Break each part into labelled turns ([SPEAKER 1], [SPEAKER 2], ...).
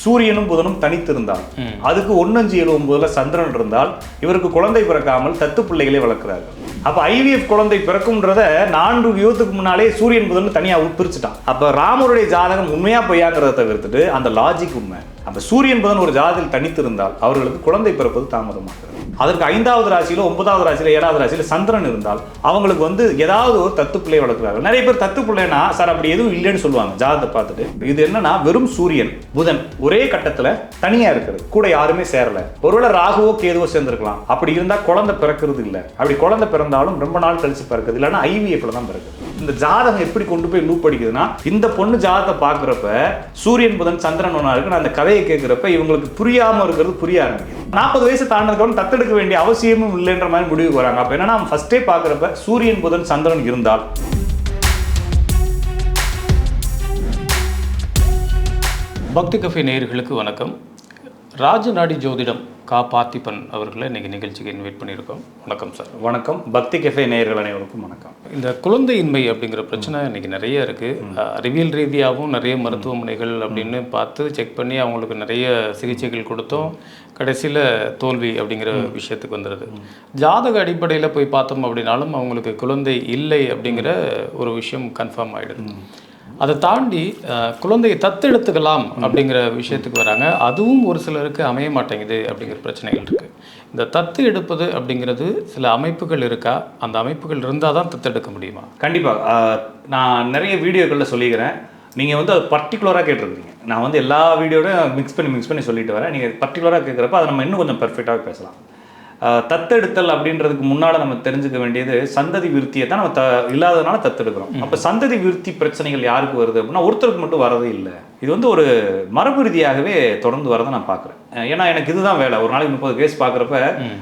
[SPEAKER 1] சூரியனும் புதனும் தனித்திருந்தால். அதுக்கு ஒன்னஞ்சு ஏழு ஒன்பதுல சந்திரன் இருந்தால் இவருக்கு குழந்தை பிறக்காமல் தத்து பிள்ளைகளை வளர்க்கிறார்கள் அப்ப ஐவிஎஃப் குழந்தை பிறக்கும்ன்றத நான்கு யுகத்துக்கு முன்னாலே சூரியன் புதன் தனியா பிரிச்சுட்டான் அப்ப ராமருடைய ஜாதகம் உண்மையா பொய்யாங்கிறத தவிர்த்துட்டு அந்த லாஜிக் உண்மை. அந்த சூரியன் புதன் ஒரு ஜாதத்தில் தனித்திருந்தால் அவர்களுக்கு குழந்தை பிறப்பது தாமதமாகிறது. அதற்கு ஐந்தாவது ராசியில ஒன்பதாவது ராசியில ஏழாவது ராசியில சந்திரன் இருந்தால் அவங்களுக்கு வந்து ஏதாவது ஒரு தத்து பிள்ளை வளர்க்குறாங்க நிறைய பேர் தத்து பிள்ளைனா சார் அப்படி எதுவும் இல்லைன்னு சொல்லுவாங்க ஜாதத்தை பார்த்துட்டு. இது என்னன்னா வெறும் சூரியன் புதன் ஒரே கட்டத்துல தனியா இருக்கிறது. கூட யாருமே சேரல. ஒருவேளை ராகுவோ கேதுவோ சேர்ந்திருக்கலாம். அப்படி இருந்தா குழந்தை பிறக்கிறது இல்லை. அப்படி குழந்தை பிறந்தாலும் ரொம்ப நாள் கழிச்சு பிறக்குது. இல்லைன்னா ஐவிஎஃப்ல தான் பிறக்குது. இந்த ஜாதகம் எப்படி கொண்டு போய் லூப் அடிக்குதுன்னா இந்த பொண்ணு ஜாதகத்தை பார்க்குறப்ப சூரியன் புதன் சந்திரன் ஒன்றா இருக்கு நான் அந்த கதையை கேட்குறப்ப இவங்களுக்கு புரியாமல் இருக்கிறது புரிய ஆரம்பிக்கும் நாற்பது வயசு தாண்டதுக்கப்புறம் தத்தெடுக்க வேண்டிய அவசியமும் இல்லைன்ற மாதிரி முடிவுக்கு வராங்க. அப்போ என்னன்னா ஃபர்ஸ்டே பார்க்குறப்ப சூரியன் புதன் சந்திரன் இருந்தால்.
[SPEAKER 2] பக்தி கஃபே நேயர்களுக்கு வணக்கம். ராஜநாடி ஜோதிடம் கா பார்த்திபன் அவர்களை இன்னைக்கு நிகழ்ச்சிக்கு இன்வைட் பண்ணியிருக்கோம். வணக்கம் சார்
[SPEAKER 1] வணக்கம். பக்தி கெஃபே நேயர்கள் அனைவருக்கும் வணக்கம்.
[SPEAKER 2] இந்த குழந்தையின்மை அப்படிங்கிற பிரச்சனை இன்னைக்கு நிறைய இருக்குது அறிவியல் ரீதியாகவும் நிறைய மருத்துவமனைகள் அப்படின்னு பார்த்து செக் பண்ணி அவங்களுக்கு நிறைய சிகிச்சைகள் கொடுத்தோம். கடைசியில் தோல்வி அப்படிங்கிற விஷயத்துக்கு வந்துடுது ஜாதக அடிப்படையில் போய் பார்த்தோம் அப்படின்னாலும் அவங்களுக்கு குழந்தை இல்லை அப்படிங்கிற ஒரு விஷயம் கன்ஃபார்ம் ஆகிடுது அதை தாண்டி குழந்தையை தத்தெடுத்துக்கலாம் அப்படிங்கிற விஷயத்துக்கு வராங்க. அதுவும் ஒரு சிலருக்கு அமைய மாட்டேங்குது அப்படிங்கிற பிரச்சனைகள் இருக்குது இந்த தத்து எடுப்பது அப்படிங்கிறது சில அமைப்புகள் இருக்கா? அந்த அமைப்புகள் இருந்தால் தான் தத்தெடுக்க முடியுமா?
[SPEAKER 1] கண்டிப்பாக நான் நிறைய வீடியோக்களில் சொல்லிக்கிறேன். நீங்கள் வந்து அது பர்டிகுலராக கேட்டிருக்கீங்க நான் வந்து எல்லா வீடியோட மிக்ஸ் பண்ணி மிக்ஸ் பண்ணி சொல்லிட்டு வரேன். நீங்கள் பர்டிகுலராக கேட்குறப்ப அதை நம்ம இன்னும் கொஞ்சம் பெர்ஃபெக்டாக பேசலாம். தத்தெடுத்தல் அப்படின்றதுக்கு முன்னால் நம்ம தெரிஞ்சுக்க வேண்டியது சந்ததி விருத்தியை தான் நம்ம த இல்லாததுனால தத்தெடுக்கிறோம். அப்போ சந்ததி விருத்தி பிரச்சனைகள் யாருக்கு வருது அப்படின்னா ஒருத்தருக்கு மட்டும் வரதே இல்லை. இது வந்து ஒரு மரபு ரீதியாகவே தொடர்ந்து வரதை நான் பார்க்குறேன் ஏன்னா எனக்கு இதுதான் வேலை. ஒரு நாளைக்கு முப்பது கேஸ் பார்க்குறப்ப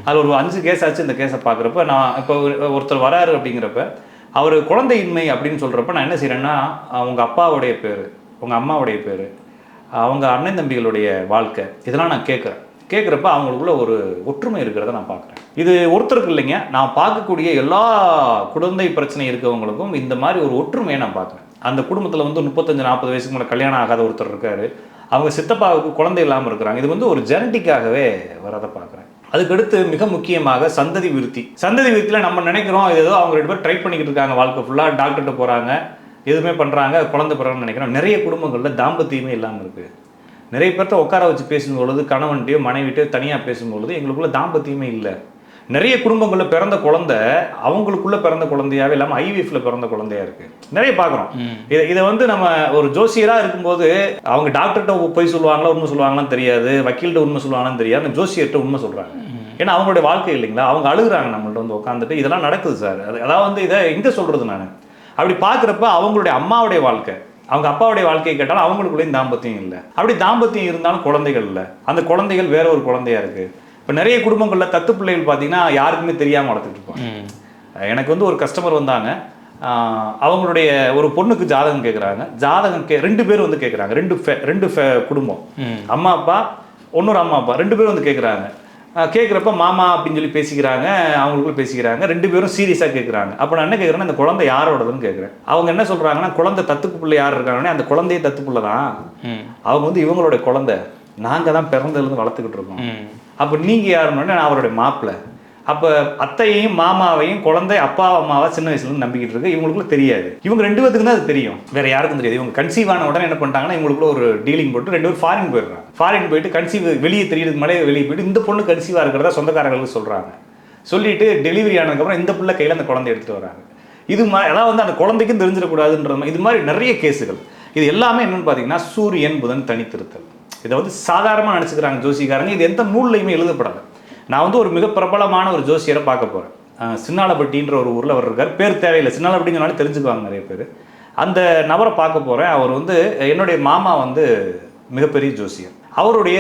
[SPEAKER 1] அதில் ஒரு அஞ்சு கேஸ் ஆச்சு இந்த கேஸை பார்க்குறப்ப நான் இப்போ ஒரு- ஒருத்தர் வராரு அப்படிங்கிறப்ப அவர் குழந்தையின்மை அப்படின்னு சொல்கிறப்ப நான் என்ன செய்கிறேன்னா அவங்க அப்பாவுடைய பேர் உங்கள் அம்மாவுடைய பேர் அவங்க அண்ணன் தம்பிகளுடைய வாழ்க்கை இதெல்லாம் நான் கேட்குறேன் கேட்குறப்ப அவங்களுக்குள்ள ஒரு ஒற்றுமை இருக்கிறத நான் பார்க்குறேன் இது ஒருத்தருக்கு இல்லைங்க. நான் பார்க்கக்கூடிய எல்லா குழந்தை பிரச்சனை இருக்கவங்களுக்கும் இந்த மாதிரி ஒரு ஒற்றுமையை நான் பார்க்குறேன் அந்த குடும்பத்தில் வந்து முப்பத்தஞ்சு நாற்பது வயசுக்கு மேலே கல்யாணம் ஆகாத ஒருத்தர் இருக்காரு. அவங்க சித்தப்பாவுக்கு குழந்தை இல்லாமல் இருக்கிறாங்க. இது வந்து ஒரு ஜெனட்டிக்காகவே வரதை பார்க்குறேன் அதுக்கடுத்து மிக முக்கியமாக சந்ததி விருத்தி. சந்ததி விருத்தியில் நம்ம நினைக்கிறோம் இது ஏதோ அவங்க ரெண்டு பேர் ட்ரை பண்ணிக்கிட்டு இருக்காங்க. வாழ்க்கை ஃபுல்லாக டாக்டர்கிட்ட போகிறாங்க எதுவுமே பண்ணுறாங்க குழந்தை பிறகு நினைக்கிறோம். நிறைய குடும்பங்களில் தாம்பத்தியமே இல்லாமல் இருக்குது நிறைய பேர்த்த உட்கார வச்சு பேசும்பொழுது கணவன்கிட்டயோ மனைவிட்டையோ தனியாக பேசும்பொழுது எங்களுக்குள்ள தாம்பத்தியமே இல்லை. நிறைய குடும்பங்களில் பிறந்த குழந்தை அவங்களுக்குள்ள பிறந்த குழந்தையாவே இல்லாமல் ஐவிஎஃப்ல பிறந்த குழந்தையா இருக்கு. நிறைய பார்க்குறோம் இதை இதை வந்து நம்ம ஒரு ஜோசியராக இருக்கும்போது அவங்க டாக்டர்கிட்ட போய் சொல்லுவாங்களா உண்மை சொல்லுவாங்களான்னு தெரியாது. வக்கீல்கிட்ட உண்மை சொல்லுவாங்களான்னு தெரியாது. ஜோசியர்கிட்ட உண்மை சொல்கிறாங்க ஏன்னா அவங்களுடைய வாழ்க்கை இல்லைங்களா? அவங்க அழுகுறாங்க நம்மள்ட்ட வந்து உட்காந்துட்டு இதெல்லாம் நடக்குது சார். அது அதாவது வந்து இதை எங்கே சொல்கிறது நான். அப்படி பார்க்குறப்ப அவங்களுடைய அம்மாவுடைய வாழ்க்கை. அவங்க அப்பாவுடைய வாழ்க்கையை கேட்டாலும் அவங்களுக்குள்ளேயும் தாம்பத்தியம் இல்லை. அப்படி தாம்பத்தியம் இருந்தாலும் குழந்தைகள் இல்லை. அந்த குழந்தைகள் வேற ஒரு குழந்தையா இருக்கு. இப்போ நிறைய குடும்பங்களில் தத்து பிள்ளைகள் பார்த்தீங்கன்னா யாருக்குமே தெரியாமல் வளர்த்துட்டு இருப்பாங்க. எனக்கு வந்து ஒரு கஸ்டமர் வந்தாங்க. அவங்களுடைய ஒரு பொண்ணுக்கு ஜாதகம் கேட்குறாங்க ஜாதகம் கே ரெண்டு பேர் வந்து கேட்குறாங்க ரெண்டு ரெண்டு குடும்பம். அம்மா அப்பா இன்னொரு அம்மா அப்பா. ரெண்டு பேரும் வந்து கேட்குறாங்க கேட்குறப்ப மாமா அப்படின்னு சொல்லி பேசிக்கிறாங்க அவங்களுக்குள்ள பேசிக்கிறாங்க. ரெண்டு பேரும் சீரியஸாக கேட்குறாங்க அப்போ நான் என்ன கேட்குறேன்னா அந்த குழந்தை யாரோடதுன்னு கேட்குறேன் அவங்க என்ன சொல்கிறாங்கன்னா குழந்தை தத்துக்கு பிள்ளை யார் இருக்காங்கன்னா அந்த குழந்தையே தத்து பிள்ளை தான். அவங்க வந்து இவங்களோட குழந்தை. நாங்கள் தான் பிறந்ததுலேருந்து வளர்த்துக்கிட்டு இருக்கோம். அப்போ நீங்கள் யாருன்னு நான் அவருடைய மாப்பிள்ளை. அப்போ அத்தையையும் மாமாவையும் குழந்தை அப்பா அம்மாவை சின்ன வயசுல நம்பிக்கிட்டு இருக்கு. இவங்களுக்குள்ள தெரியாது. இவங்க ரெண்டு பேத்துக்கு தான் அது தெரியும். வேற யாருக்கும் தெரியாது. இவங்க கன்சீவ் ஆன உடனே என்ன பண்ணிட்டாங்கன்னா இவங்களுக்குள்ள ஒரு டீலிங் போட்டு ரெண்டு பேரும் ஃபாரின் போயிடுறாங்க. ஃபாரின் போயிட்டு கன்சீவ் வெளியே தெரியறதுக்கு மலையை வெளியே போயிட்டு இந்த பொண்ணு கன்சீவாக இருக்கிறதா சொந்தக்காரங்களுக்கு சொல்கிறாங்க சொல்லிட்டு டெலிவரி ஆனதுக்கப்புறம் இந்த பிள்ளை கையில் அந்த குழந்தை எடுத்துகிட்டு வராங்க. இது மாதிரி அதாவது வந்து அந்த குழந்தைக்கும் தெரிஞ்சிடக்கூடாதுன்ற இது மாதிரி நிறைய கேஸுகள். இது எல்லாமே என்னென்னு பார்த்தீங்கன்னா சூரியன் புதன் தனித்திருத்தல். இதை வந்து சாதாரணமாக நினச்சிக்கிறாங்க ஜோசிக்காரங்க. இது எந்த நூல்லையுமே எழுதப்படலை. நான் வந்து ஒரு மிக பிரபலமான ஒரு ஜோசியரை பார்க்க போகிறேன் சின்னாலப்பட்டின்ற ஒரு ஊரில் அவர் இருக்கார். பேர் தேவையில்லை. சின்னாலப்பட்டின்னு சொன்னாலே தெரிஞ்சுக்குவாங்க நிறைய பேர். அந்த நபரை பார்க்க போகிறேன் அவர் வந்து என்னுடைய மாமா வந்து மிகப்பெரிய ஜோசியர். அவருடைய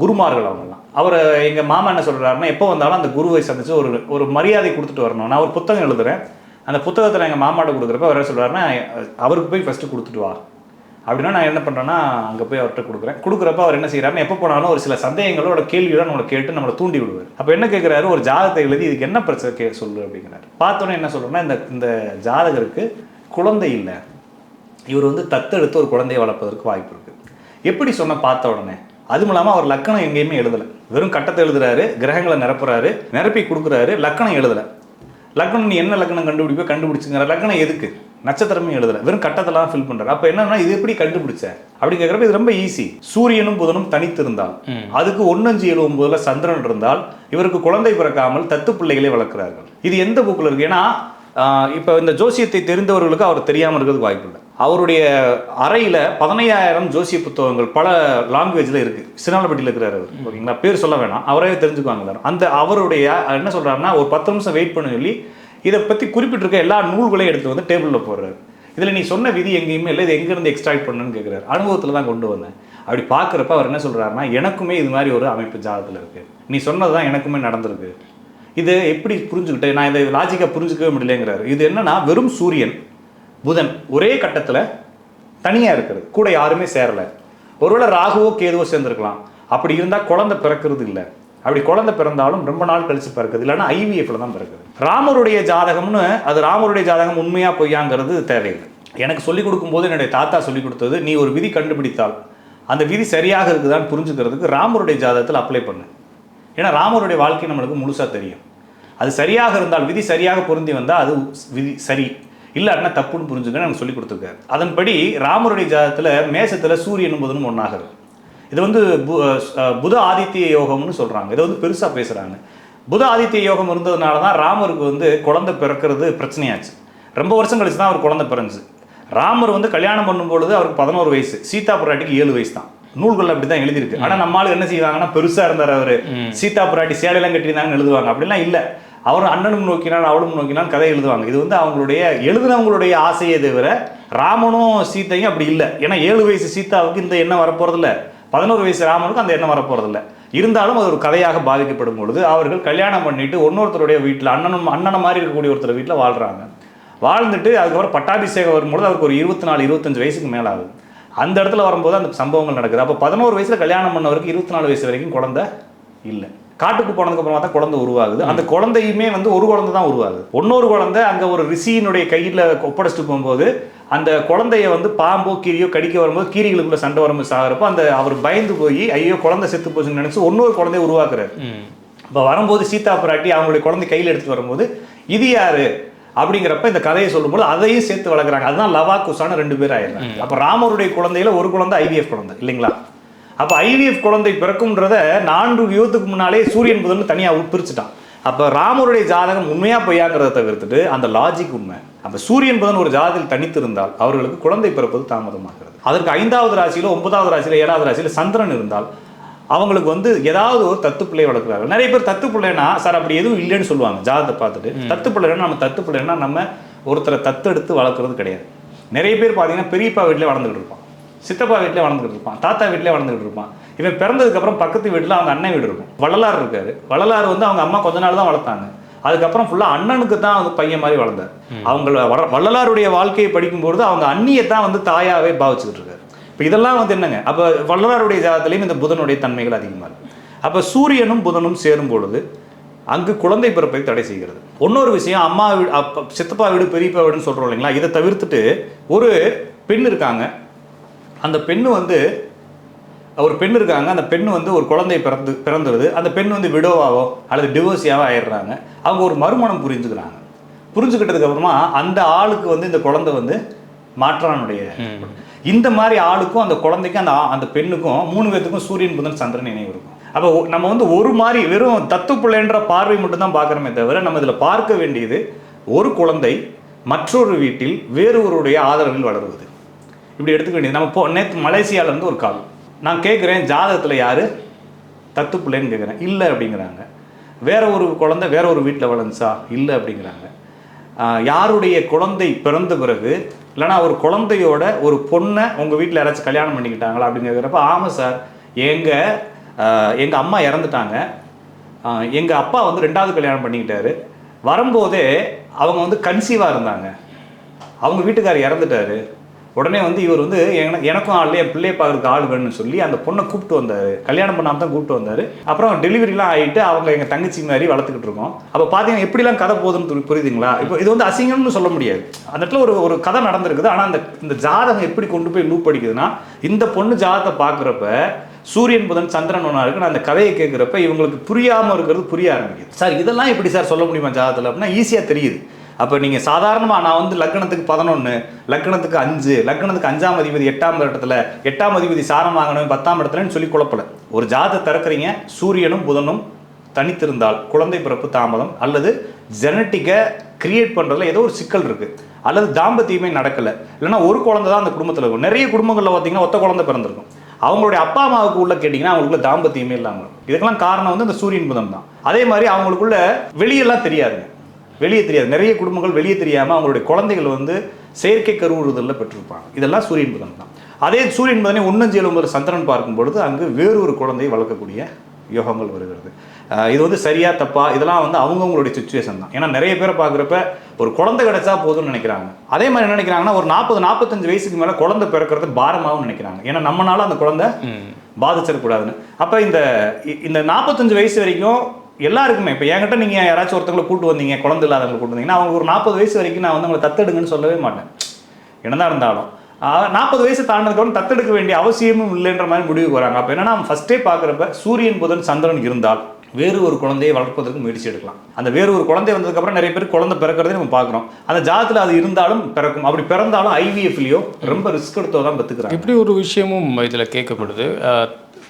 [SPEAKER 1] குருமார்கள் அவங்கெல்லாம். அவர் எங்கள் மாமா என்ன சொல்கிறாருன்னா எப்போ வந்தாலும் அந்த குருவை சந்தித்து ஒரு ஒரு மரியாதை கொடுத்துட்டு வரணும். நான் ஒரு புத்தகம் எழுதுகிறேன் அந்த புத்தகத்தில் எங்கள் மாமாட்ட கொடுக்குறப்ப அவர் என்ன சொல்கிறாருன்னா அவருக்கு போய் ஃபஸ்ட்டு கொடுத்துட்டு வா. அப்படின்னா நான் என்ன பண்ணுறேன்னா அங்கே போய் அவர்கிட்ட கொடுக்குறேன். கொடுக்குறப்ப அவர் என்ன செய்கிறாருன்னு எப்போ போனாலும் ஒரு சில சந்தேகங்களோட கேள்வியோட நம்மளை கேட்டு நம்மளை தூண்டி விடுவார். அப்போ என்ன கேட்குறாரு ஒரு ஜாதகத்தை எழுதி இதுக்கு என்ன பிரச்சனை கே சொல்லு அப்படிங்கிறாரு. பார்த்தோன்னே என்ன சொல்கிறேன்னா இந்த இந்த ஜாதகருக்கு குழந்தை இல்லை. இவர் வந்து தத்தெடுத்து ஒரு குழந்தையை வளர்ப்பதற்கு வாய்ப்பு இருக்குது எப்படி சொன்ன பார்த்த உடனே அதுவும் இல்லாமல் அவர் லக்கணம் எங்கேயுமே எழுதலை. வெறும் கட்டத்தை எழுதுறாரு கிரகங்களை நிரப்புறாரு நிரப்பி கொடுக்குறாரு லக்கணம் எழுதலை. லக்னம் நீ என்ன லக்னம் கண்டுபிடிப்போ? கண்டுபிடிச்சுங்கிற லக்னம் எதுக்கு? நட்சத்திரமே எழுதல. வெறும் கட்டத்தெல்லாம் ஃபில் பண்றாரு. அப்ப என்னன்னா இது எப்படி கண்டுபிடிச்ச? அப்படி கேட்கறப்ப இது ரொம்ப ஈஸி சூரியனும் புதனும் தனித்திருந்தால். அதுக்கு ஒன்னஞ்சு ஏழு ஒன்பதுல சந்திரன் இருந்தால் இவருக்கு குழந்தை பிறக்காமல் தத்து பிள்ளைகளை வளர்க்கிறார்கள். இது எந்த புக்கில் இருக்கு? ஏன்னா இப்ப இந்த ஜோசியத்தை தெரிந்தவர்களுக்கு அவர் தெரியாம இருக்கிறதுக்கு வாய்ப்பு இல்லை. அவருடைய அறையில பதினையாயிரம் ஜோசிய புத்தகங்கள் பல லாங்குவேஜ்ல இருக்கு. சினாலப்பட்டியில் இருக்கிறாரு அவர் ஓகேங்களா? பேர் சொல்ல வேணாம். அவரே தெரிஞ்சுக்குவாங்க எல்லாரும். அந்த அவருடைய என்ன சொல்றாருன்னா ஒரு பத்து நிமிஷம் வெயிட் பண்ண சொல்லி இதை பற்றி குறிப்பிட்டிருக்க எல்லா நூல்களையும் எடுத்து வந்து டேபிளில் போடுறாரு. இதில் நீ சொன்ன விதி எங்கேயுமே இல்லை. இது எங்கேருந்து எக்ஸ்ட்ராக்ட் பண்ணுன்னு கேட்குறாரு அனுபவத்தில் தான் கொண்டு வந்தேன். அப்படி பார்க்குறப்ப அவர் என்ன சொல்கிறாருன்னா எனக்குமே இது மாதிரி ஒரு அமைப்பு ஜாதகத்தில் இருக்குது நீ சொன்னது தான் எனக்குமே நடந்திருக்கு. இது எப்படி புரிஞ்சுக்கிட்டேன் நான் இதை லாஜிக்காக புரிஞ்சுக்கவே முடியலங்கிறாரு. இது என்னன்னா வெறும் சூரியன். புதன் ஒரே கட்டத்தில் தனியாக இருக்கிறது. கூட யாருமே சேரலை. ஒருவேளை ராகுவோ கேதுவோ சேர்ந்துருக்கலாம். அப்படி இருந்தால் குழந்தை பிறக்கிறது இல்லை. அப்படி குழந்தை பிறந்தாலும் ரொம்ப நாள் கழிச்சு பிறக்குது. இல்லைன்னா ஐவிஎஃப்ல தான் பிறக்குது. ராமருடைய ஜாதகம்னு அது ராமருடைய ஜாதகம் உண்மையா பொய்யாங்கிறது தேவையில்லை. எனக்கு சொல்லிக் கொடுக்கும்போது என்னுடைய தாத்தா சொல்லிக் கொடுத்தது நீ ஒரு விதி கண்டுபிடித்தால். அந்த விதி சரியாக இருக்குதான்னு புரிஞ்சுக்கிறதுக்கு ராமருடைய ஜாதகத்தில் அப்ளை பண்ணு. ஏன்னா ராமருடைய வாழ்க்கை நம்மளுக்கு முழுசாக தெரியும். அது சரியாக இருந்தால் விதி சரியாக பொருந்தி வந்தால் அது விதி சரி. இல்லாட்டினா தப்புன்னு புரிஞ்சுக்க எனக்கு சொல்லி கொடுத்துருக்காரு. அதன்படி ராமருடைய ஜாதகத்தில் மேசத்தில் சூரியனும் புதனும் ஒன்றாகிறது இது வந்து புத ஆதித்ய யோகம்னு சொல்கிறாங்க இதை வந்து பெருசாக பேசுகிறாங்க புத ஆதித்ய யோகம் இருந்ததுனால தான் ராமருக்கு வந்து குழந்தை பிறக்கிறது பிரச்சனையாச்சு. ரொம்ப வருஷம் கழிச்சு தான் அவர் குழந்தை பிறந்துச்சு. ராமர் வந்து கல்யாணம் பண்ணும்பொழுது அவருக்கு பதினோரு வயசு. சீதா பிராட்டிக்கு ஏழு வயசு தான். நூல்கள் அப்படி தான் எழுதியிருக்கு. ஆனால் நம்மளால என்ன செய்வாங்கன்னா பெருசாக இருந்தார் அவர். சீதா பிராட்டி சேலையெல்லாம் கட்டியிருந்தாங்கன்னு எழுதுவாங்க. அப்படிலாம் இல்லை. அவரும் அண்ணனும் நோக்கினான் அவளும் நோக்கினான் கதை எழுதுவாங்க. இது வந்து அவங்களுடைய எழுதினவங்களுடைய ஆசையை தவிர ராமனும் சீத்தையும் அப்படி இல்லை. ஏன்னா ஏழு வயசு சீதாவுக்கு இந்த எண்ணம் வரப்போறதில்ல. பதினோரு வயசு ராமனுக்கு அந்த எண்ணம் வரப்போறதில்ல. இருந்தாலும் அது ஒரு கதையாக பாதிக்கப்படும் பொழுது அவர்கள் கல்யாணம் பண்ணிட்டு இன்னொருத்தருடைய வீட்டில் அண்ணனும் அண்ணனை மாதிரி இருக்கக்கூடிய ஒருத்தர் வீட்டில் வாழ்கிறாங்க வாழ்ந்துட்டு அதுக்கப்புறம் பட்டாபிஷேகம் வரும்பொழுது அவருக்கு ஒரு இருபத்தி நாலு இருபத்தஞ்சு வயசுக்கு மேலே ஆகுது அந்த இடத்துல வரும்போது அந்த சம்பவங்கள் நடக்குது. அப்போ பதினோரு வயசில் கல்யாணம் பண்ணவருக்கு இருபத்தி நாலு வயசு வரைக்கும் குழந்தை இல்லை. காட்டுக்கு போனதுக்கு அப்புறமா தான் குழந்தை உருவாகுது. அந்த குழந்தையுமே வந்து ஒரு குழந்தை தான் உருவாகுது. இன்னொரு குழந்தை அங்க ஒரு ரிஷியினுடைய கையில ஒப்படைச்சிட்டு போகும்போது அந்த குழந்தைய வந்து பாம்போ கீரியோ கடிக்க வரும்போது கீரிகளுக்குள்ள சண்டை வரும்போது சாகிறப்போ அந்த அவர் பயந்து போய் ஐயோ குழந்தை செத்து போச்சுன்னு நினைச்சு இன்னொரு குழந்தைய உருவாக்குறாரு. இப்போ வரும்போது சீதா பிராட்டி அவங்களுடைய குழந்தை கையில் எடுத்துட்டு வரும்போது இது யாரு? அப்படிங்கிறப்ப இந்த கதையை சொல்லும்போது அதையும் சேர்த்து வளர்க்குறாங்க. அதுதான் லவா குசான ரெண்டு பேர் ஆயிடுறாங்க. அப்போ ராமருடைய குழந்தையில ஒரு குழந்தை ஐவிஎஃப் குழந்தை இல்லைங்களா? அப்போ ஐவிஎஃப் குழந்தை பிறக்கும்ன்றத நான்கு யுகத்துக்கு முன்னாலே சூரியன் புதன் தனியாக பிரிச்சுட்டான் அப்போ ராமருடைய ஜாதகம் உண்மையா பொய்யாங்கிறத தவிர்த்துட்டு அந்த லாஜிக் உண்மை. அப்போ சூரியன் புதன் ஒரு ஜாதகத்தில் தனித்திருந்தால் அவர்களுக்கு குழந்தை பிறப்பது தாமதமாகிறது. அதற்கு ஐந்தாவது ராசியில ஒன்பதாவது ராசியில ஏழாவது ராசியில சந்திரன் இருந்தால் அவங்களுக்கு வந்து ஏதாவது ஒரு தத்து பிள்ளை வளர்க்குறாங்க நிறைய பேர் தத்து பிள்ளைனா சார் அப்படி எதுவும் இல்லைன்னு சொல்லுவாங்க ஜாதகத்தை பார்த்துட்டு. தத்து பிள்ளைன்னா நம்ம தத்து பிள்ளைன்னா நம்ம ஒருத்தரை தத்தெடுத்து வளர்க்குறது கிடையாது. நிறைய பேர் பார்த்தீங்கன்னா பெரியப்பா வீட்டிலே வளர்ந்துக்கிட்டு இருப்பான். சித்தப்பா வீட்டிலே வளர்ந்துக்கிட்டு இருப்பான். தாத்தா வீட்டிலே வளர்ந்துக்கிட்டு இருப்பான். இவன் பிறந்ததுக்கு அப்புறம் பக்கத்து வீட்டில் அவங்க அண்ணன் வீடு இருக்கும். வள்ளலார் இருக்காரு. வள்ளலார் வந்து அவங்க அம்மா கொஞ்ச நாள் தான் வளர்த்தாங்க. அதுக்கப்புறம் ஃபுல்லாக அண்ணனுக்கு தான் வந்து பையன் மாதிரி வளர்ந்தார். அவங்கள வள- வள்ளலாருடைய வாழ்க்கையை படிக்கும்பொழுது அவங்க அண்ணியை தான் வந்து தாயாவே பாவிச்சுக்கிட்டு இருக்காரு. இப்போ இதெல்லாம் வந்து என்னங்க? அப்போ வள்ளலாருடைய ஜாதகத்திலையும் இந்த புதனுடைய தன்மைகள் அதிகமாக இருக்கு. அப்போ சூரியனும் புதனும் சேரும் பொழுது அங்கு குழந்தை பிறப்பை தடை செய்கிறது. இன்னொரு விஷயம் அம்மா வீடு அப்பா சித்தப்பா வீடு பெரியப்பா வீடுன்னு சொல்கிறோம் இல்லைங்களா? இதை தவிர்த்துட்டு ஒரு பெண் இருக்காங்க. அந்த பெண்ணு வந்து ஒரு பெண் இருக்காங்க அந்த பெண் வந்து ஒரு குழந்தை பிறந்து பிறந்துருது. அந்த பெண் வந்து விடோவாவோ அல்லது டிவோர்ஸியாவோ ஆயிடுறாங்க. அவங்க ஒரு மறுமணம் புரிஞ்சுக்கிறாங்க. புரிஞ்சுக்கிட்டதுக்கு அப்புறமா அந்த ஆளுக்கு வந்து இந்த குழந்தை வந்து மாற்றானுடைய இந்த மாதிரி ஆளுக்கும் அந்த குழந்தைக்கும் அந்த அந்த பெண்ணுக்கும் மூணு பேத்துக்கும் சூரியன் புதன் சந்திரன் நினைவு இருக்கும். அப்போ நம்ம வந்து ஒரு மாதிரி வெறும் தத்து பிள்ளைன்ற பார்வை மட்டும் தான் பார்க்குறோமே தவிர நம்ம இதில் பார்க்க வேண்டியது ஒரு குழந்தை மற்றொரு வீட்டில் வேறு ஒருவருடைய ஆதரவில் வளருவது. இப்படி எடுத்துக்க வேண்டியது. நம்ம போ நேற்று மலேசியாலேருந்து ஒரு கால். நான் கேட்குறேன் ஜாதகத்தில் யார்? தத்து பிள்ளைன்னு கேட்குறேன் இல்லை அப்படிங்கிறாங்க. வேற ஒரு குழந்தை வேற ஒரு வீட்டில் வளர்ந்துச்சா? இல்லை அப்படிங்கிறாங்க. யாருடைய குழந்தை பிறந்த பிறகு இல்லைன்னா ஒரு குழந்தையோட ஒரு பொண்ணை உங்கள் வீட்டில் யாராச்சும் கல்யாணம் பண்ணிக்கிட்டாங்களா அப்படின்னு கேட்குறப்ப ஆமாம் சார். எங்கள் எங்கள் அம்மா இறந்துட்டாங்க. எங்கள் அப்பா வந்து ரெண்டாவது கல்யாணம் பண்ணிக்கிட்டாரு. வரும்போதே அவங்க வந்து கன்சீவாக இருந்தாங்க. அவங்க வீட்டுக்கார் இறந்துட்டாரு. உடனே வந்து இவர் வந்து எனக்கும் ஆள் என் பிள்ளையை பார்க்குறதுக்கு ஆள் வேணும்னு சொல்லி அந்த பொண்ணை கூப்பிட்டு வந்தார். கல்யாணம் பண்ணாமல் தான் கூப்பிட்டு வந்தார். அப்புறம் டெலிவரிலாம் ஆகிட்டு அவங்க எங்கள் தங்கச்சி மாதிரி வளர்த்துக்கிட்டு இருக்கோம். அப்போ பார்த்தீங்கன்னா எப்படிலாம் கதை போகுதுன்னு புரியுதுங்களா? இப்போ இது வந்து அசிங்கம்னு சொல்ல முடியாது. அந்த இடத்துல ஒரு ஒரு கதை நடந்திருக்குது. ஆனால் அந்த இந்த ஜாதகம் எப்படி கொண்டு போய் லூப் அடிக்குதுன்னா இந்த பொண்ணு ஜாதகத்தை பார்க்குறப்ப சூரியன் புதன் சந்திரன் ஒன்றா இருக்கு நான் அந்த கதையை கேட்குறப்ப இவங்களுக்கு புரியாமல் இருக்கிறது புரிய ஆரம்பிக்குது. சார் இதெல்லாம் எப்படி சார் சொல்ல முடியுமா ஜாதகத்தில் அப்படின்னா ஈஸியாக தெரியுது. அப்போ நீங்கள் சாதாரணமாக நான் வந்து லக்னத்துக்கு பதினொன்று லக்னத்துக்கு அஞ்சு லக்னத்துக்கு அஞ்சாம் அதிபதி எட்டாம் இடத்துல எட்டாம் அதிபதி சாரம் வாங்கணும் பத்தாம் இடத்துலன்னு சொல்லி குழப்பல. ஒரு ஜாதை திறக்கிறீங்க சூரியனும் புதனும் தனித்திருந்தால் குழந்தை பிறப்பு தாமதம் அல்லது ஜெனட்டிக்கை கிரியேட் பண்ணுறதுல ஏதோ ஒரு சிக்கல் இருக்குது அல்லது தாம்பத்தியமே நடக்கலை. இல்லைன்னா ஒரு குழந்தை தான் அந்த குடும்பத்தில் இருக்கும். நிறைய குடும்பங்களில் பார்த்தீங்கன்னா ஒத்த குழந்தை பிறந்திருக்கும். அவங்களுடைய அப்பா அம்மாவுக்கு உள்ள கேட்டிங்கன்னா அவங்களுக்குள்ள தாம்பத்தியமே இல்லாமல் இதுக்கெல்லாம் காரணம் வந்து இந்த சூரியன் புதன் தான். அதே மாதிரி அவங்களுக்குள்ள வெளியெல்லாம் தெரியாதுங்க. வெளியே தெரியாது. நிறைய குடும்பங்கள் வெளியே தெரியாமல் அவங்களுடைய குழந்தைகள் வந்து செயற்கை கருவுறுதலில் பெற்றிருப்பாங்க. இதெல்லாம் சூரியன் புதன் தான். அதே சூரியன் புதனை ஒன்னஞ்சு ஒன்பது சந்திரன் பார்க்கும் பொழுது அங்கு வேறொரு குழந்தையை வளர்க்கக்கூடிய யோகங்கள் வருகிறது. இது வந்து சரியா தப்பா? இதெல்லாம் வந்து அவங்கவுங்களுடைய சுச்சுவேஷன் தான். ஏன்னா நிறைய பேரை பார்க்குறப்ப ஒரு குழந்தை கிடைச்சா போதும்னு நினைக்கிறாங்க. அதே மாதிரி என்ன நினைக்கிறாங்கன்னா ஒரு நாற்பது நாற்பத்தஞ்சு வயசுக்கு மேலே குழந்தை பிறக்கிறது பாரமாகவும் நினைக்கிறாங்க. ஏன்னா நம்மனால அந்த குழந்தை பாதிச்சிடக்கூடாதுன்னு. அப்போ இந்த இந்த நாற்பத்தஞ்சு வயசு வரைக்கும் எல்லாருக்குமே இப்போ என்கிட்ட நீங்கள் யாராச்சும் ஒருத்தவங்களை கூட்டு வந்தீங்க குழந்தை இல்லாதவங்களை கூட்டு வந்தீங்கன்னா அவங்க ஒரு நாற்பது வயசு வரைக்கும் நான் வந்து உங்களை தத்தெடுங்கன்னு சொல்லவே மாட்டேன். என்னதான் இருந்தாலும். நாற்பது வயசு தாண்டினதுக்கப்புறம் தத்தெடுக்க வேண்டிய அவசியமும் இல்லைன்ற மாதிரி முடிவுக்கு வராங்க அப்போ என்னன்னா ஃபஸ்ட்டே பார்க்குறப்ப சூரியன் புதன் சந்திரன் இருந்தால் வேறு ஒரு குழந்தையை வளர்ப்பதற்கு முயற்சி எடுக்கலாம். அந்த வேறு ஒரு குழந்தை வந்ததுக்கப்புறம் நிறைய பேர் குழந்தை பிறக்கிறதே நம்ம பார்க்குறோம். அந்த ஜாதத்தில் அது இருந்தாலும் பிறக்கும். அப்படி பிறந்தாலும் ஐவிஎஃப்லையோ ரொம்ப ரிஸ்க் எடுத்தோ தான் பெற்றுக்கிறாங்க
[SPEAKER 2] இப்படி ஒரு விஷயமும் இதில் கேட்கப்படுது.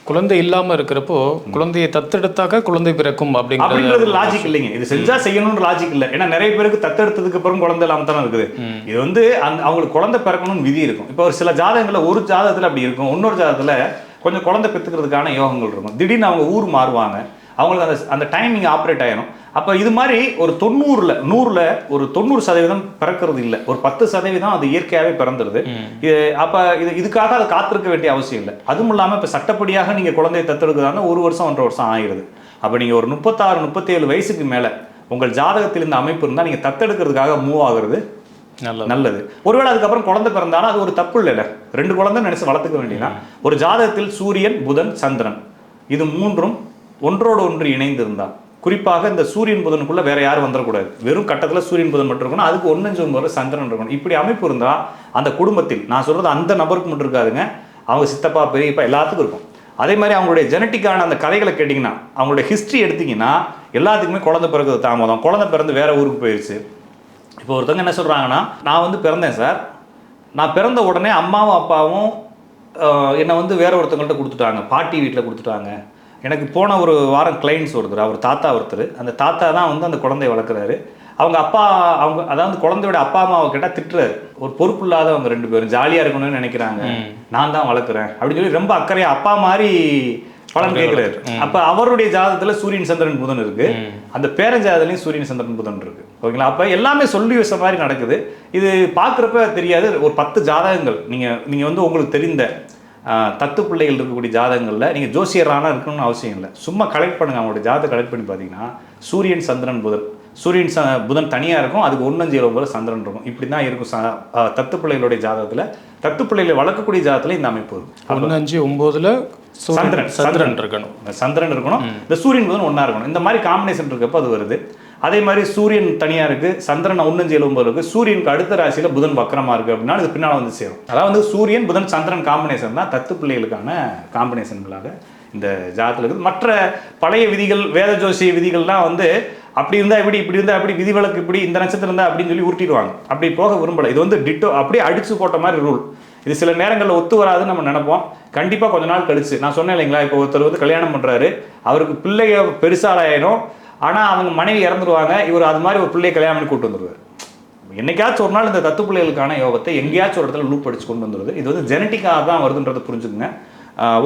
[SPEAKER 2] குழந்தை இல்லாமல் இருக்கிறப்போ குழந்தையை தத்தெடுத்தாக்க குழந்தை பிறக்கும் அப்படிங்கிறது
[SPEAKER 1] லாஜிக் இல்லைங்க. இது செஞ்சா செய்யணும்னு லாஜிக் இல்லை. ஏன்னா நிறைய பேருக்கு தத்தெடுத்ததுக்கு அப்புறம் குழந்தை இல்லாம தானே இருக்குது. இது வந்து அந்த அவங்களுக்கு குழந்தை பிறக்கணும்னு விதி இருக்கும். இப்போ ஒரு சில ஜாதகங்கள்ல ஒரு ஜாதகத்துல அப்படி இருக்கும். இன்னொரு ஜாதகத்துல கொஞ்சம் குழந்தை பெற்றுக்கிறதுக்கான யோகங்கள் இருக்கும். திடீர்னு அவங்க ஊர் மாறுவாங்க. அவங்களுக்கு அந்த அந்த டைமிங் ஆப்ரேட் ஆயிரும். அப்போ இது மாதிரி ஒரு தொண்ணூறுல நூறுல ஒரு தொண்ணூறு சதவீதம் பிறக்கிறது இல்லை. ஒரு பத்து சதவீதம் அது இயற்கையாகவே பிறந்துருது. இது அப்போ இது இதுக்காக அதை காத்திருக்க வேண்டிய அவசியம் இல்லை. அதுவும் இல்லாமல் இப்போ சட்டப்படியாக நீங்கள் குழந்தையை தத்தெடுக்கிறதான ஒரு வருஷம் ஒன்றரை வருஷம் ஆகிடுது அப்போ நீங்கள் ஒரு முப்பத்தாறு முப்பத்தேழு வயசுக்கு மேலே உங்கள் ஜாதகத்தில் இந்த அமைப்பு இருந்தால் நீங்கள் தத்தெடுக்கிறதுக்காக மூவ் ஆகுறது
[SPEAKER 2] நல்லது.
[SPEAKER 1] நல்லது. ஒருவேளை அதுக்கப்புறம் குழந்தை பிறந்தாலும் அது ஒரு தப்பு இல்லைல்ல. ரெண்டு குழந்தை நினைச்சு வளர்த்துக்க வேண்டியதான் ஒரு ஜாதகத்தில் சூரியன் புதன் சந்திரன். இது மூன்றும் ஒன்றோடு ஒன்று இணைந்திருந்தால். குறிப்பாக இந்த சூரியன் புதனுக்குள்ள வேற யாரும் வந்துடக்கூடாது. வெறும் கட்டத்தில் சூரியன் புதன் மட்டும் இருக்கணும். அதுக்கு ஒன்னஞ்சு ஒரு சந்திரன் இருக்கணும். இப்படி அமைப்பு இருந்தால் அந்த குடும்பத்தில் நான் சொல்றது அந்த நபருக்கு மட்டும் இருக்காதுங்க. அவங்க சித்தப்பா பெரியப்பா எல்லாத்துக்கும் இருக்கும். அதே மாதிரி அவங்களுடைய ஜெனட்டிக்கான அந்த கதைகளை கேட்டிங்கன்னா அவங்களுடைய ஹிஸ்ட்ரி எடுத்தீங்கன்னா எல்லாத்துக்குமே குழந்தை பிறகு தாமதம். குழந்தை பிறந்து வேற ஊருக்கு போயிடுச்சு இப்போ ஒருத்தவங்க என்ன சொல்கிறாங்கன்னா நான் வந்து பிறந்தேன் சார். நான் பிறந்த உடனே அம்மாவும் அப்பாவும் என்னை வந்து வேற ஒருத்தவங்கள்ட்ட கொடுத்துட்டாங்க. பாட்டி வீட்டில் கொடுத்துட்டாங்க. எனக்கு போன ஒரு வாரம் கிளைண்ட்ஸ் ஒருத்தர் அவர் தாத்தா ஒருத்தர். அந்த தாத்தா தான் வந்து அந்த குழந்தைய வளர்க்குறாரு. அவங்க அப்பா அவங்க அதாவது குழந்தையோட அப்பா அம்மாவை கேட்டால் திட்டுறாரு. ஒரு பொறுப்பு இல்லாதவங்க ரெண்டு பேரும் ஜாலியாக இருக்கணும்னு நினைக்கிறாங்க. நான் தான் வளர்க்குறேன். அப்படின்னு சொல்லி ரொம்ப அக்கறையா அப்பா மாதிரி பலன் கேட்குறாரு அப்ப அவருடைய ஜாதகத்துல சூரியன் சந்திரன் புதன் இருக்கு. அந்த பேரஞ்சாதலையும் சூரியன் சந்திரன் புதன் இருக்கு. ஓகேங்களா? அப்ப எல்லாமே சொல்லி வச்ச மாதிரி நடக்குது. இது பார்க்குறப்ப தெரியாது. ஒரு பத்து ஜாதகங்கள். நீங்க நீங்க வந்து உங்களுக்கு தெரிந்த தத்து பிள்ளைகள் இருக்கக்கூடிய ஜாதகங்களில் நீங்கள் ஜோசியரானா இருக்கணும்னு அவசியம் இல்லை. சும்மா கலெக்ட் பண்ணுங்க. அவங்களோட ஜாதகம் கலெக்ட் பண்ணி பார்த்தீங்கன்னா சூரியன் சந்திரன் புதன். சூரியன் ச புதன் தனியாக இருக்கும். அதுக்கு ஒன்னஞ்சு போல சந்திரன் இருக்கும். இப்படி தான் இருக்கும் ச- தத்து பிள்ளைகளுடைய ஜாதகத்தில். தத்து பிள்ளைகளை வளர்க்கக்கூடிய ஜாதகத்தில் இந்த அமைப்பு இருக்கும்.
[SPEAKER 2] ஒன்று அஞ்சு
[SPEAKER 1] சந்திரன்,
[SPEAKER 2] சந்திரன் இருக்கணும்.
[SPEAKER 1] சந்திரன் இருக்கணும். இந்த சூரியன் புதன் ஒன்றா இருக்கணும். இந்த மாதிரி காம்பினேஷன் இருக்கப்போ அது வருது. அதே மாதிரி சூரியன் தனியாக இருக்கு சந்திரன் ஒன்னஞ்சு எழுபது இருக்கு சூரியனுக்கு அடுத்த ராசியில புதன் வக்கரமா இருக்கு அப்படின்னா இது பின்னால் வந்து சேரும். அதாவது வந்து சூரியன் புதன் சந்திரன் காம்பினேஷன் தான் தத்து பிள்ளைகளுக்கான காம்பினேஷன்களாக இந்த ஜாதத்தில் இருக்குது. மற்ற பழைய விதிகள் வேத ஜோசிய விதிகள்லாம் வந்து அப்படி இருந்தா இப்படி இப்படி இருந்தா அப்படி விதிவிலக்கு இப்படி இந்த நட்சத்திரம் இருந்தா அப்படின்னு சொல்லி உருட்டிடுவாங்க. அப்படி போக விரும்பல. இது வந்து டிட்டோ அப்படியே அடிச்சு போட்ட மாதிரி ரூல் இது சில நேரங்களில் ஒத்து வராதுன்னு நம்ம நினைப்போம். கண்டிப்பாக கொஞ்ச நாள் கழிச்சு. நான் சொன்னேன் இல்லைங்களா? இப்போ ஒருத்தர் வந்து கல்யாணம் பண்ணுறாரு அவருக்கு பிள்ளைய பெருசாலாயிடும் ஆனால் அவங்க மனைவி இறந்துருவாங்க. இவர் அது மாதிரி ஒரு பிள்ளையை கல்யாணம் பண்ணி கூட்டு வந்துடுவார் என்னைக்காச்சும் ஒரு நாள் இந்த தத்து பிள்ளைகளுக்கான யோகத்தை எங்கேயாச்சும் ஒரு இடத்துல லூப் அடிச்சு கொண்டு வந்துடுது இது வந்து ஜெனட்டிக்காக தான் வருதுன்றதை புரிஞ்சுக்குங்க.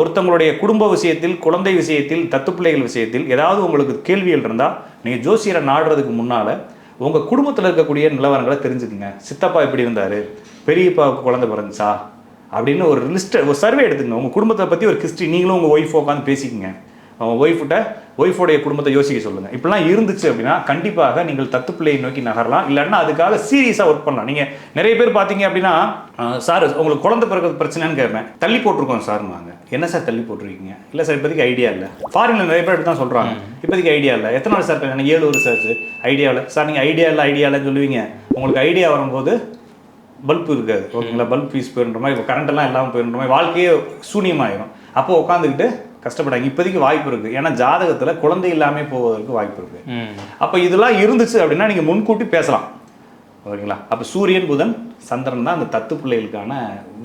[SPEAKER 1] ஒருத்தவங்களுடைய குடும்ப விஷயத்தில் குழந்தை விஷயத்தில் தத்து பிள்ளைகள் விஷயத்தில் ஏதாவது உங்களுக்கு கேள்விகள் இருந்தால் நீங்கள் ஜோசியரை நாடுறதுக்கு முன்னால் உங்கள் குடும்பத்தில் இருக்கக்கூடிய நிலவரங்களை தெரிஞ்சுக்குங்க. சித்தப்பா எப்படி இருந்தார்? பெரியப்பாவுக்கு குழந்தை பிறந்துச்சா? அப்படின்னு ஒரு லிஸ்ட்டை ஒரு சர்வே எடுத்துங்க உங்கள் குடும்பத்தை பற்றி ஒரு ஹிஸ்ட்ரி நீங்களும் உங்கள் ஒய்ஃப் உட்காந்து பேசிக்கங்க. ஒய்ஃப்கிட்ட ஒய்ஃபோடைய குடும்பத்தை யோசிக்க சொல்லுங்கள் இப்படிலாம் இருந்துச்சு அப்படின்னா கண்டிப்பாக நீங்கள் தத்து பிள்ளையை நோக்கி நகரலாம். இல்லைன்னா அதுக்காக சீரியஸாக ஒர்க் பண்ணலாம். நீங்கள் நிறைய பேர் பார்த்தீங்க அப்படின்னா சார் உங்களுக்கு குழந்தை பிறகு பிரச்சனைன்னு கேட்பேன் தள்ளி போட்டிருக்கோம் சார்னாங்க என்ன சார் தள்ளி போட்டிருக்கீங்க? இல்லை சார் இப்போதைக்கு ஐடியா இல்லை. ஃபாரினில் நிறைய பேர் தான் சொல்கிறாங்க இப்போதைக்கு ஐடியா இல்லை. எத்தனை நாள் சார் கல்யாணம் ஏழு ஒரு சார் ஐடியா இல்லை. சார் நீங்கள் ஐடியா இல்லை ஐடியா இல்லைன்னு சொல்லுவீங்க. உங்களுக்கு ஐடியா வரும்போது பல்ப் இருக்காது. ஓகேங்களா? பல்ப் ஃபீஸ் போயிருன்ற மாதிரி இப்போ கரண்ட் எல்லாம் இல்லாமல் போயிருன்ற மாதிரி வாழ்க்கையே சூனியமாயிரும். அப்போ உட்காந்துக்கிட்டு கஷ்டப்படாங்க இப்போதைக்கு வாய்ப்பு இருக்குது ஏன்னா ஜாதகத்தில் குழந்தை இல்லாமல் போவதற்கு வாய்ப்பு இருக்குது அப்போ இதெல்லாம் இருந்துச்சு அப்படின்னா நீங்கள் முன்கூட்டி பேசலாம். ஓகேங்களா? அப்போ சூரியன் புதன் சந்திரன் தான் அந்த தத்து பிள்ளைகளுக்கான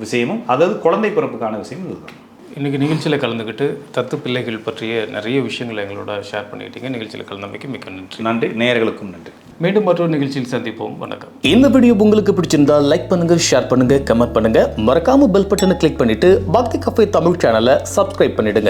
[SPEAKER 1] விஷயமும் அதாவது குழந்தை பிறப்புக்கான விஷயமும் இதுதான்.
[SPEAKER 2] இன்னைக்கு நிகழ்ச்சியில் கலந்துக்கிட்டு தத்து பிள்ளைகள் பற்றிய நிறைய விஷயங்களை எங்களோட ஷேர் பண்ணிக்கிட்டீங்க. நிகழ்ச்சியில் கலந்தமைக்கு மிக்க நன்றி.
[SPEAKER 1] நன்றி. நேயர்களுக்கும் நன்றி.
[SPEAKER 2] மீண்டும் மற்றொரு நிகழ்ச்சியில் சந்திப்போம். வணக்கம்.
[SPEAKER 3] இந்த வீடியோ உங்களுக்கு பிடிச்சிருந்தா லைக் பண்ணுங்க ஷேர் பண்ணுங்க கமெண்ட் பண்ணுங்க. மறக்காம பெல் பட்டனை கிளிக் பண்ணிட்டு பக்தி கஃபே தமிழ் சேனலை சப்ஸ்கிரைப் பண்ணிடுங்க.